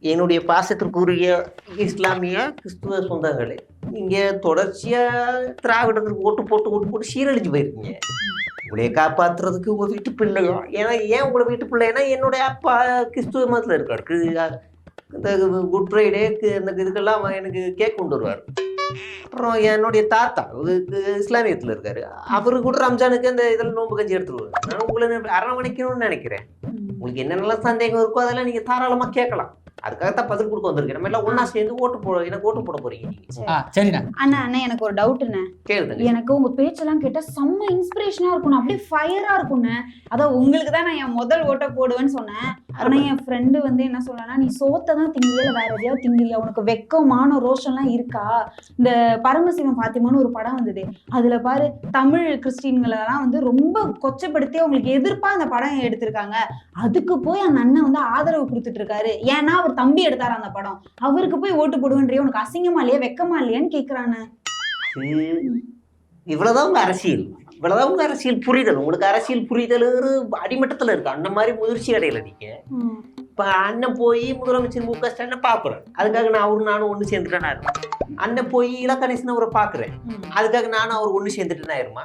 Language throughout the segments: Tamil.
என்னுடைய பாசத்திற்குரிய இஸ்லாமிய கிறிஸ்துவ சொந்தங்களே நீங்கள் தொடர்ச்சியா திராவிடத்துக்கு ஓட்டு போட்டு ஓட்டு போட்டு சீரழிஞ்சு போயிருக்கீங்க. உங்களைய காப்பாத்துறதுக்கு உங்க வீட்டு பிள்ளையும் ஏன்னா ஏன் உங்களை வீட்டு பிள்ளைன்னா என்னுடைய அப்பா கிறிஸ்துவ மதத்தில் இருக்கார். இந்த குட் ஃப்ரைடே இந்த இதுக்கெல்லாம் எனக்கு கேக் கொண்டு வருவார். அப்புறம் என்னுடைய தாத்தா இஸ்லாமியத்தில் இருக்காரு. அவரு கூட ரம்ஜானுக்கு அந்த இதில் நோன்பு கஞ்சி எடுத்துருவார் நான் உங்களை அரவணைக்கணும்னு நினைக்கிறேன். உங்களுக்கு என்னென்னலாம் சந்தேகம் இருக்கோ அதெல்லாம் நீங்க தாராளமாக கேட்கலாம். அதுக்காகத்தான் பதில் கொடுக்க வந்திருக்கேன். நம்ம எல்லாம் ஒண்ணா சேர்ந்து ஓட்டு போட எனக்கு ஓட்டு போட போறீங்க சரிண்ணா. அண்ணா அண்ணா எனக்கு ஒரு டவுட்ண்ணே கேளுங்க எனக்கு உங்க பேச்செல்லாம் கேட்டா செம்ம இன்ஸ்பிரேஷனா இருக்கும் அப்படியே ஃபயரா இருக்கும்ண்ணே. அதான் உங்களுக்கு தான் நான் என் முதல் ஓட்ட போடுவேன்னு சொன்னேன். ஆனா என் ஃப்ரெண்டு வந்து என்ன சொல்றானா நீ சோத்தை தான் திங்கிறியா இல்ல வேற எதையாவது திங்கிறியா உனக்கு வெக்கமான ரோஷம்லாம் இருக்கா? இந்த பரமசிவம் பாத்திமான்னு ஒரு படம் வந்தது. அதுல பாரு தமிழ் கிறிஸ்டின்களெல்லாம் வந்து ரொம்ப கொச்சப்படுத்தி அவங்களுக்கு எதிர்ப்பா அந்த படம் எடுத்திருக்காங்க. அதுக்கு போய் அந்த அண்ணன் வந்து ஆதரவு கொடுத்துட்டு இருக்காரு. ஏன்னா அவர் தம்பி எடுத்தாரு அந்த படம். அவருக்கு போய் ஓட்டு போடுவேன்றிய உனக்கு அசிங்கமா இல்லையா வெக்கமா இல்லையான்னு கேக்குறானே. இவ்வளவுதான் உங்க அரசியல். இவ்வளவுதான் உங்க அரசியல் புரிதல். உங்களுக்கு அரசியல் புரிதல் அடிமட்டத்துல இருக்கு. அந்த மாதிரி முயற்சி அடையல நீங்க. இப்ப அண்ணன் போய் முதலமைச்சர் மு க ஸ்டாலினை பாக்குறேன். அதுக்காக நான் அவரு நானும் ஒண்ணு சேர்ந்துட்டேனா அண்ணன் போய் இலக்கணேசன் அவரை பாக்குறேன். அதுக்காக நானும் அவர் ஒண்ணு சேர்ந்துட்டேனா இருமா?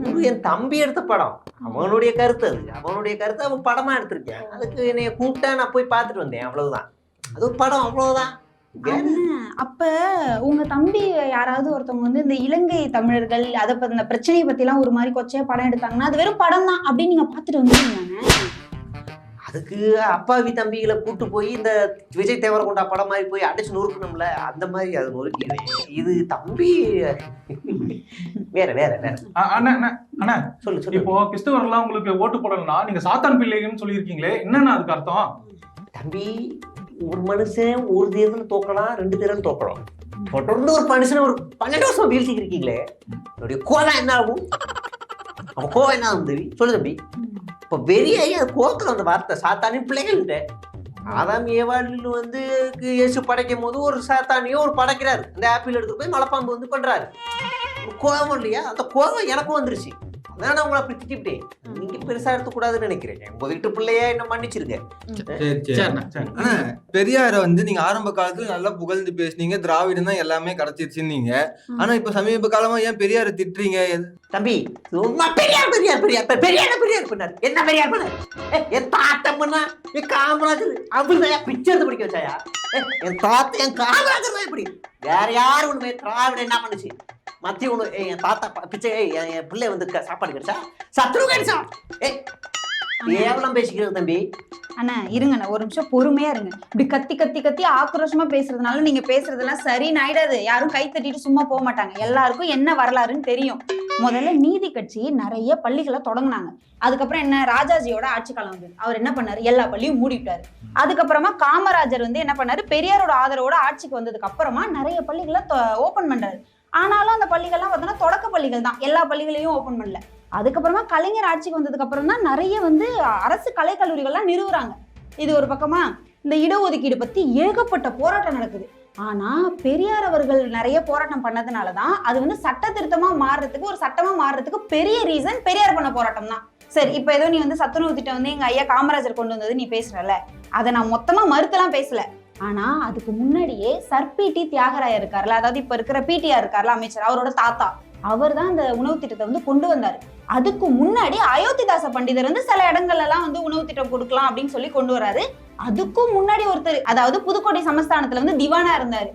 இது என் தம்பி எடுத்த படம். அவனுடைய கருத்து அது. அவனுடைய கருத்து அவன் படமா எடுத்திருக்கேன். அதுக்கு என்னைய கூப்பிட்டா நான் போய் பார்த்துட்டு வந்தேன். அவ்வளவுதான். அது படம். அவ்வளவுதான். அப்ப உங்க தம்பி யாராவது ஒருத்தவங்க வந்து இந்த இலங்கை தமிழர்கள் அதை பத்தி இந்த பிரச்சனையை பத்தி எல்லாம் ஒரு மாதிரி கொச்சையா படம் எடுத்தாங்கன்னா அது வெறும் படம் தான் அப்படின்னு நீங்க பாத்துட்டு வந்துருந்தானே அதுக்கு அப்பாவி தம்பிகளை கூட்டு போய் இந்த விஜய் தேவரகொண்டா படம் மாதிரி போய் அடிச்சு நொறுக்கணும்ல அந்த மாதிரி அது நொறுக்கிது இது. தம்பி. வேற வேற வேற. அண்ணா சொல்லு சொல்லு. இப்போ கிறிஸ்தவர்லாம் உங்களுக்கு ஓட்டு போடணும்னா நீங்க சாத்தான் பிள்ளைகள்னு சொல்லியிருக்கீங்களே என்னண்ணா அதுக்கு அர்த்தம்? தம்பி ஒரு மனுஷன் ஒரு தேர்தல் தோக்கலாம் ரெண்டு தேர்தல் தோக்கலாம் தொடர்ந்து ஒரு மனுஷனை ஒரு பன்னெண்டு வருஷம் வீழ்த்திக்கு இருக்கீங்களே. என்னுடைய கோவம் என்ன ஆகும்? அவன் கோவம் என்ன ஆகும் தம்பி? சொல்லு தம்பி. இப்ப அது கோவத்துல அந்த வார்த்தை? சாத்தானின் பிள்ளைகள்கிட்ட. ஆதாம் ஏவாளில் வந்து இயேசு படைக்கும் போது ஒரு சாத்தானியோ ஒரு படைக்கிறாரு. அந்த ஆப்பிள் எடுத்து போய் மலைப்பாம்பு வந்து பண்றாரு ஒரு கோவம் இல்லையா? அந்த கோவம் எனக்கும் வந்துருச்சு. நான் உங்களை அப்படி திட்டிவிட்டேன் நீங்க பெருசா எடுத்துக்கூடாதுன்னு நினைக்கிறேன். உங்க வீட்டு பிள்ளைய என்ன மன்னிச்சிருங்க. சரி சரி சரிண்ணா சரி. ஆனா பெரியார வந்து நீங்க ஆரம்ப காலத்துல நல்லா புகழ்ந்து பேசுனீங்க. திராவிடம் தான் எல்லாமே கிடைச்சிருச்சுன்னீங்க ஆனா இப்ப சமீப காலமா ஏன் பெரியார திட்டுறீங்க? தம்பி சும்மா பெரியார் பெரியார் பெரியார். பெரியார் பெரியார் பண்ணார். என்ன பெரியார் பண்ணார்? என் தாத்தம் பண்ணா என் காமராஜர். அப்படிதான் பிச்சை எடுத்து படிக்க வச்சாயா? என் தாத்தா என் காமராஜர் தான் இப்படி வேற யாரும் ஒண்ணுமே திராவிட என்ன பண்ணுச்சு? மத்திய ஏய், என் தாத்தா பிச்சை என் பிள்ளை வந்து சாப்பாடு கிடைச்சா? சத்துரு கிடைச்சா? ஏ கேவலம் பேசிக்கிறது தம்பி? அண்ணா இருங்கண்ணா ஒரு நிமிஷம் பொறுமையா இருங்க. இப்படி கத்தி கத்தி கத்தி ஆக்ரோஷமா பேசுறதுனால நீங்க பேசுறதெல்லாம் சரின்னு ஆயிடாது யாரும் கை தட்டிட்டு சும்மா போக மாட்டாங்க. எல்லாருக்கும் என்ன வரலாறுன்னு தெரியும். முதல்ல நீதி கட்சி நிறைய பள்ளிகளை தொடங்குனாங்க. அதுக்கப்புறம் என்ன ராஜாஜியோட ஆட்சி காலம் வந்தது. அவர் என்ன பண்ணாரு? எல்லா பள்ளியும் மூடிட்டாரு. அதுக்கப்புறமா காமராஜர் வந்து என்ன பண்ணாரு? பெரியாரோட ஆதரவோட ஆட்சிக்கு வந்ததுக்கு அப்புறமா நிறைய பள்ளிகளை ஓபன் பண்றாரு. ஆனாலும் அந்த பள்ளிகள்லாம் பார்த்தோன்னா தொடக்க பள்ளிகள் தான். எல்லா பள்ளிகளையும் ஓப்பன் பண்ணல. அதுக்கப்புறமா கலைஞர் ஆட்சிக்கு வந்ததுக்கு அப்புறம் தான் நிறைய வந்து அரசு கலைக்கல்லூரிகள்லாம் நிறுவுறாங்க. இது ஒரு பக்கமா இந்த இடஒதுக்கீடு பத்தி ஏகப்பட்ட போராட்டம் நடக்குது. ஆனா பெரியார் அவர்கள் நிறைய போராட்டம் பண்ணதுனால தான் அது வந்து சட்ட திருத்தமா மாறுறதுக்கு ஒரு சட்டமா மாறுறதுக்கு பெரிய ரீசன் பெரியார் பண்ண போராட்டம் தான். சரி இப்போ ஏதோ நீ வந்து சத்துணவு திட்டம் வந்து எங்க ஐயா காமராஜர் கொண்டு வந்தது நீ பேசுறல அதை நான் மொத்தமா மறுத்தலாம் பேசல. ஆனா அதுக்கு முன்னாடியே சர் பிடி தியாகராயர் இருக்கார்ல அதாவது இப்ப இருக்கிற பிடிஆர் இருக்கார்ல அமைச்சர் அவரோட தாத்தா அவர் தான் அந்த உணவு திட்டத்தை வந்து கொண்டு வந்தாரு. அதுக்கு முன்னாடி அயோத்திதாச பண்டிதர் வந்து சில இடங்கள்ல எல்லாம் வந்து உணவு திட்டம் கொடுக்கலாம் அப்படின்னு சொல்லி கொண்டு வராரு. அதுக்கும் முன்னாடி ஒருத்தர் அதாவது புதுக்கோட்டை சமஸ்தானத்துல வந்து திவானா இருந்தாரு.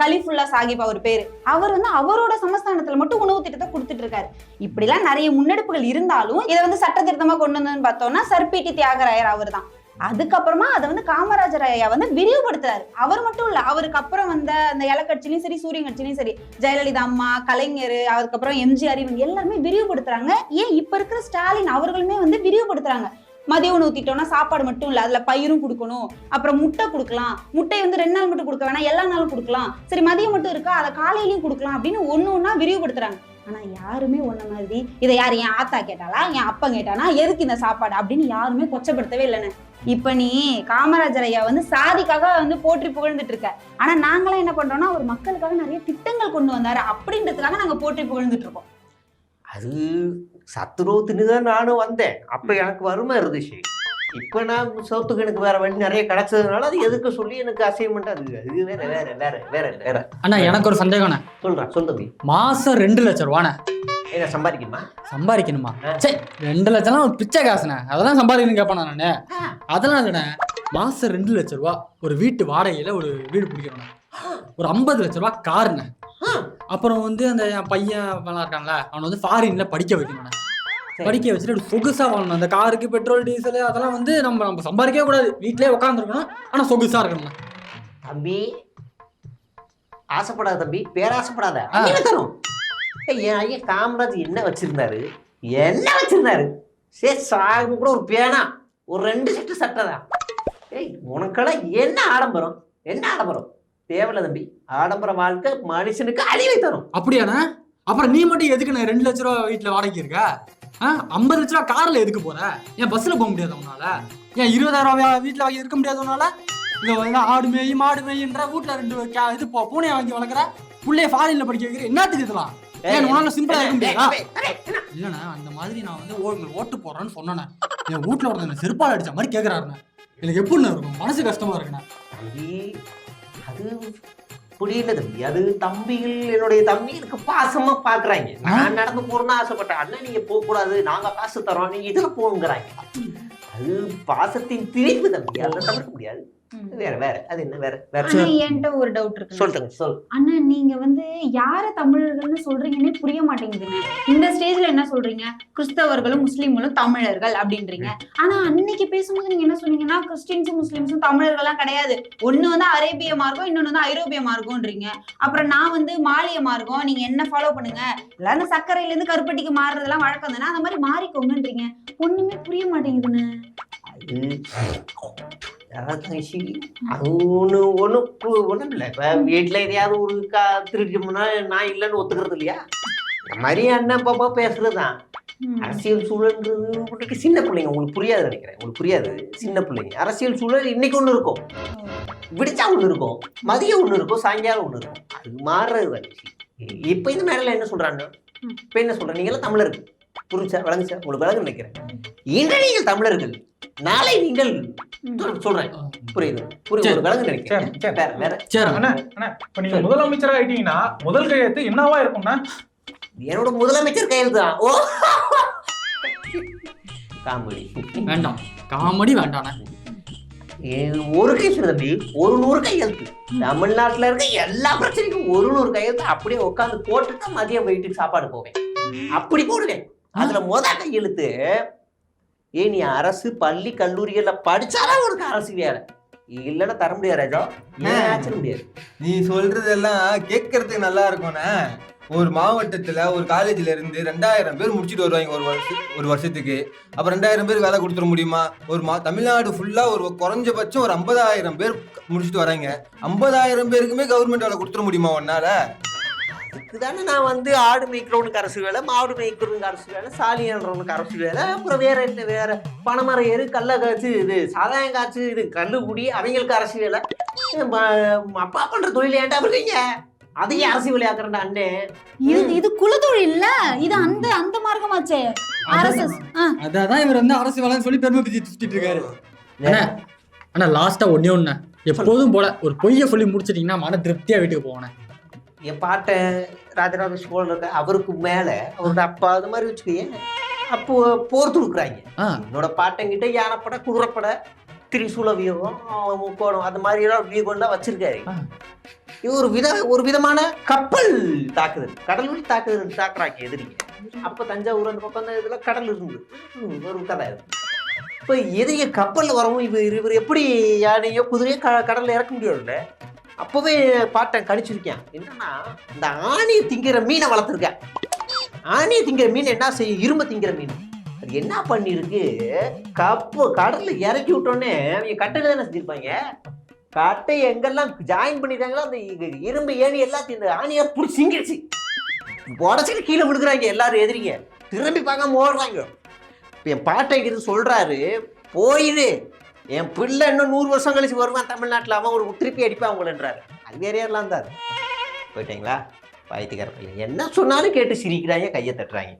கலிஃபுல்லா சாஹிப் அவர் பேரு. அவர் வந்து அவரோட சமஸ்தானத்துல மட்டும் உணவு திட்டத்தை கொடுத்துட்டு இருக்காரு. இப்படிலாம் நிறைய முன்னெடுப்புகள் இருந்தாலும் இதை வந்து சட்ட திருத்தமா கொண்டு வந்ததுன்னு பார்த்தோம்னா சர்பிடி தியாகராயர் அவர் தான் அதுக்கப்புறமா அதை வந்து காமராஜர் ஐயா வந்து விரிவுபடுத்துறாரு. அவர் மட்டும் இல்ல அவருக்கு அப்புறம் வந்த அந்த இலக்கட்சிலையும் சரி சூரியன் கட்சிலையும் சரி ஜெயலலிதா அம்மா கலைஞர் அதுக்கப்புறம் எம்ஜிஆர் இவங்க எல்லாருமே விரிவுபடுத்துறாங்க. ஏன் இப்ப இருக்கிற ஸ்டாலின் அவர்களுமே வந்து விரிவுபடுத்துறாங்க. மதிய உணவு திட்டம்னா சாப்பாடு மட்டும் இல்ல அதுல பயிரும் கொடுக்கணும் அப்புறம் முட்டை கொடுக்கலாம். முட்டை வந்து ரெண்டு நாள் மட்டும் கொடுக்க வேணாம் எல்லா நாளும் கொடுக்கலாம். சரி மதியம் மட்டும் இருக்கா? அதை காலையிலயும் கொடுக்கலாம் அப்படின்னு ஒன்று ஒன்றா விரிவுபடுத்துறாங்க. ஆனா யாருமே ஒன்ன மாதிரி இதை யார் என் ஆத்தா கேட்டாளா என் அப்பா கேட்டானா எதுக்கு இந்த சாப்பாடு அப்படின்னு யாருமே கொச்சப்படுத்தவே இல்லைன்னு இப்ப நீ காமராஜர் ஐயா வந்து சாதிக்காக வந்து போற்றி புகழ்ந்துட்டு இருக்க. ஆனா நாங்களாம் என்ன பண்றோம்னா அவர் மக்களுக்காக நிறைய திட்டங்கள் கொண்டு வந்தாரு. அப்படின்றதுக்காக நாங்க போற்றி புகழ்ந்துட்டு இருக்கோம். அது சத்துருவத்துன்னு தான் நானும் வந்தேன். அப்ப எனக்கு வறுமை இருந்துச்சு. இப்போ நான் சோத்துக்கு எனக்கு வேற வழி நிறைய கிடைச்சதுனால அது எதுக்கு சொல்லி எனக்கு அசைன்மெண்ட் அது அது வேற வேற வேற வேற வேற. அண்ணா எனக்கு ஒரு சந்தேகம்ண்ணே சொல்றான் சொல் தம்பி மாசம் ரெண்டு லட்சம் ரூபாண்ணே. என்ன சம்பாதிக்கணுமா? சம்பாதிக்கணுமா? ஆ. சே ரெண்டு லட்சம்லாம் ஒரு பிச்சை காசுண்ணே. அதெல்லாம் சம்பாதிக்கணும்னு கேட்பேன் நானு? அதெல்லாம் இல்லைண்ணே. மாசம் ரெண்டு லட்ச ரூபா ஒரு வீட்டு வாடகையில ஒரு வீடு பிடிக்கிறோண்ணே. ஒரு ஐம்பது லட்ச ரூபா காருண்ணே. அப்புறம் வந்து அந்த என் பையன் இருக்கான்ல அவனை வந்து ஃபாரின்ல படிக்க வைக்கணும்ண்ணே. சரி. படிக்க வச்சுட்டு அப்படி சொகுசா வாங்கணும். அந்த காருக்கு பெட்ரோல் டீசல் அதெல்லாம் வந்து நம்ம நம்ம சம்பாதிக்கவே கூடாது. வீட்லயே உட்காந்துருக்கணும் ஆனா சொகுசா இருக்கணும் தம்பி ஆசைப்படாத தம்பி பேராசைப்படாத தரும் என் ஐயா காமராஜ் என்ன வச்சிருந்தாரு? என்ன வச்சிருந்தாரு? சரி சாகு கூட ஒரு பேனா. ஒரு ரெண்டு செட்டு சட்டை தான். ஏய் உனக்கெல்லாம் என்ன ஆடம்பரம்? என்ன ஆடம்பரம்? தேவையில்ல தம்பி. ஆடம்பர வாழ்க்கை மனுஷனுக்கு அழிவை தரும். அப்படியாண்ணே? அப்புறம் நீ மட்டும் எதுக்கு நான் ரெண்டு லட்ச ரூபா வீட்டுல வாடகைக்கு இருக்க? ஐம்பது லட்ச ரூபா கார்ல எதுக்கு போற? ஏன் பஸ்ல போக முடியாது உன்னால? ஏன் இருபதாயிரம் ரூபாய் வீட்டுல வாங்கி இருக்க முடியாது உன்னால? இங்க வந்து ஆடு மேய் மாடு மேய்ன்ற வீட்டுல ரெண்டு கா- இது பூனையை வாங்கி வளர்க்குற புள்ளைய ஃபாரின்ல படிக்க வைக்கிற என்னத்துக்கு இதெல்லாம்? ஏன் உன்னால சிம்பிளா இருக்க முடியாதா? இல்லண்ணா அந்த மாதிரி நான் வந்து ஓட்டு போடுறேன்னு சொன்னேண்ணே. என் வீட்டுல ஒருத்தன் செருப்பால் அடிச்ச மாதிரி கேக்குறாருண்ணே. எனக்கு எப்படிண்ணே இருக்கும்? மனசு கஷ்டமா இருக்குண்ணே. புரியல தம்பி அது தம்பிகள் என்னுடைய தம்பி எனக்கு பாசமா பாக்குறாங்க. நான் நடந்து போறேன்னு ஆசைப்பட்டேன். அண்ணன் நீங்க போக கூடாது நாங்க காசு தரோம். நீங்க இதுல போங்கிறாங்க. அது பாசத்தின் திணிப்பு தம்பி. அதை தவிர்க்க முடியாது. வேற வேற. அது என்ன? வேற வேற என்கிட்ட ஒரு டவுட் இருக்கு சொல்லுங்க சொல் அண்ணா நீங்க வந்து யார தமிழர்கள்னு சொல்றீங்கன்னே புரிய மாட்டேங்குதுங்க. இந்த ஸ்டேஜ்ல என்ன சொல்றீங்க? கிறிஸ்தவர்களும் முஸ்லீம்களும் தமிழர்கள் அப்படின்றீங்க. ஆனா அன்னைக்கு பேசும்போது நீங்க என்ன சொன்னீங்கன்னா கிறிஸ்டின்ஸும் முஸ்லீம்ஸும் தமிழர்கள்லாம் கிடையாது. ஒண்ணு வந்து அரேபிய மார்க்கம் இன்னொன்னு வந்து ஐரோப்பிய மார்க்கம்ன்றீங்க அப்புறம் நான் வந்து மாலிய மார்க்கம் நீங்க என்ன ஃபாலோ பண்ணுங்க? எல்லாரும் சர்க்கரையில இருந்து கருப்பட்டிக்கு மாறுறதெல்லாம் வழக்கம் தானே? அந்த மாதிரி மாறிக்கோங்கன்றீங்க. ஒண்ணுமே புரிய அதாவது தங்கச்சி, அது ஒண்ணு ஒண்ணு ஒண்ணும் இல்லை இப்ப வீட்டுல எதையாவது ஒரு கா திருடிட்டோம்னா நான் இல்லைன்னு ஒத்துக்கிறது இல்லையா இந்த மாதிரி அண்ணன் பாப்பா பேசுறதுதான். ம். அரசியல் சூழல்ன்றது சின்ன பிள்ளைங்க. உங்களுக்கு புரியாது நினைக்கிறேன். உங்களுக்கு புரியாது. சின்ன பிள்ளைங்க. அரசியல் சூழல் இன்னைக்கு ஒண்ணு இருக்கும். விடிச்சா ஒண்ணு இருக்கும். மதியம் ஒண்ணு இருக்கும். சாயங்காலம் ஒண்ணு இருக்கும். அது மாறுறது இப்ப இந்த மேடையில என்ன சொல்றாங்க? ம். இப்ப என்ன சொல்றேன் நீங்க எல்லாம் தமிழர்கள். புரிஞ்சா விளங்குச்சா உங்களுக்கு விளங்கு நினைக்கிறேன். இன்று நீங்கள் தமிழர்கள் நாளை நீங்கள் சொல்றேன். புரியுது? புரியுது விளங்கு நினைக்கிறேன். சரி, சரி. வேற வேற. சரி. அண்ணா அண்ணா இப்ப நீங்க முதலமைச்சரா ஆயிட்டீங்கன்னா முதல் கையெழுத்து என்னவா இருக்கும்னா என்னோட முதலமைச்சர் கையெழுத்து தான் ஓ! காமெடி. வேண்டாம். காமெடி ஒரு கை தம்பி. ஒரு நூறு கையெழுத்து. தமிழ்நாட்டுல இருக்க எல்லா பிரச்சனைக்கும் ஒரு நூறு கையெழுத்து. அப்படியே உட்காந்து போட்டுட்டு மதியம் வீட்டுக்கு சாப்பாடு போவேன். அப்படி போடுவேன். அதுல முத கையெழுத்து ஏ நீ அரசு பள்ளி கல்லூரிகள்ல படிச்சாதான் உனக்கு அரசு வேலை. இல்லைன்னா தர முடியாது ராஜா. ஏன் முடியாது. நீ சொல்றதெல்லாம் கேட்கறதுக்கு நல்லா இருக்கும்ண்ணே ஒரு மாவட்டத்துல ஒரு காலேஜ்ல இருந்து ரெண்டாயிரம் பேர் முடிச்சுட்டு வருவாங்க ஒரு வருஷம் ஒரு வருஷத்துக்கு. அப்ப ரெண்டாயிரம் பேர் வேலை கொடுத்துட முடியுமா? ஒரு மா தமிழ்நாடு ஃபுல்லா ஒரு குறைஞ்சபட்சம் ஒரு ஐம்பதாயிரம் பேர் முடிச்சுட்டு வராங்க. ஐம்பதாயிரம் பேருக்குமே கவர்மெண்ட் வேலை கொடுத்துட முடியுமா உன்னால? இதுதானே நான் வந்து ஆடு மேய்க்கிறவனுக்கு அரசு வேலை மாடு மேய்க்கிறவனுக்கு அரசு வேலை சாலி ஏறுறவனுக்கு அரசு வேலை அப்புறம் வேற என்ன வேற? பனைமரம் ஏறு கல்ல காய்ச்சி இது சாதாயம் காய்ச்சி இது கல்லு குடி அவங்களுக்கு அரசு வேலை. ம- அப்பா பண்ற தொழில் ஏன்டா பண்றீங்க அதையும் அரசு வேலையாக்குறேன்டா அண்ணே. இது இது குலத்தொழில் இல்ல இது அந்த அந்த மார்க்கமாச்சே. ஆர்எஸ்எஸ் அதான் இவர் வந்து அரசு வேலைன்னு சொல்லி பெருமை பத்தி சுத்திட்டு இருக்காரு. அண்ணா அண்ணா லாஸ்டா ஒண்ணே ஒண்ணு. எப்போதும் போல ஒரு பொய்யை சொல்லி முடிச்சிட்டீங்கன்னா மன திருப்தியா வீட்டுக்கு போவேன் என் பாட்டன் ராஜராஜ சோழன் இருக்க அவருக்கு மேல அவரோட அப்பா அது மாதிரி வச்சுக்கோயேன் அப்போ போர் துடுக்குறாங்க என்னோட பாட்டங்கிட்ட யானைப்படை குதிரைப்படை திரிசூல வியூகம் முக்கோணம் அது மாதிரி எல்லாம் வியூகம்லாம் வச்சிருக்காரு. இது ஒரு வித ஒரு விதமான கப்பல் தாக்குதல். கடல் வழி தாக்குதல் தாக்குறாங்க எதிரிங்க. அப்ப தஞ்சாவூர் அந்த பக்கம் அந்த இதுல கடல் இருந்து ஒரு கதை. இப்போ எதிரிங்க கப்பல்ல வரவும் இவர் இவர் எப்படி யானையோ குதிரையோ க கடல்ல இறக்க முடியாதுல்ல அப்பவே பாட்டை கணிச்சிருக்கேன் என்னன்னா இந்த ஆணியை திங்கிற மீனை வளர்த்துருக்கேன். ஆணியை திங்கிற மீன் என்ன செய்யும்? இரும்பு திங்கிற மீன். அது என்ன பண்ணிருக்கு கப்பு கடல்ல இறக்கி விட்டோன்னே அவங்க கட்டையில தானே செஞ்சிருப்பாங்க? கட்டை எங்கெல்லாம் ஜாயின் பண்ணிட்டாங்களோ அந்த இரும்பு ஏணி எல்லாத்தையும் இந்த ஆணியை பிடிச்சி சிங்கிடுச்சு. உடச்சிட்டு கீழே விழுக்கிறாங்க எல்லாரும் எதிரிங்க. திரும்பி பார்க்காம ஓடுறாங்க. இப்போ என் பாட்டைங்கிறது சொல்கிறாரு போயிடு என் பிள்ளை இன்னும் நூறு வருஷம் கழிச்சு வருவான் தமிழ்நாட்டில். அவன் ஒரு திருப்பி அடிப்பான் உங்களன்றாரு. அது வேற யாரெல்லாம் தான் போயிட்டீங்களா? பாயத்துக்கார பையன் என்ன சொன்னாலும் கேட்டு சிரிக்கிறாங்க கையை தட்டுறாங்க.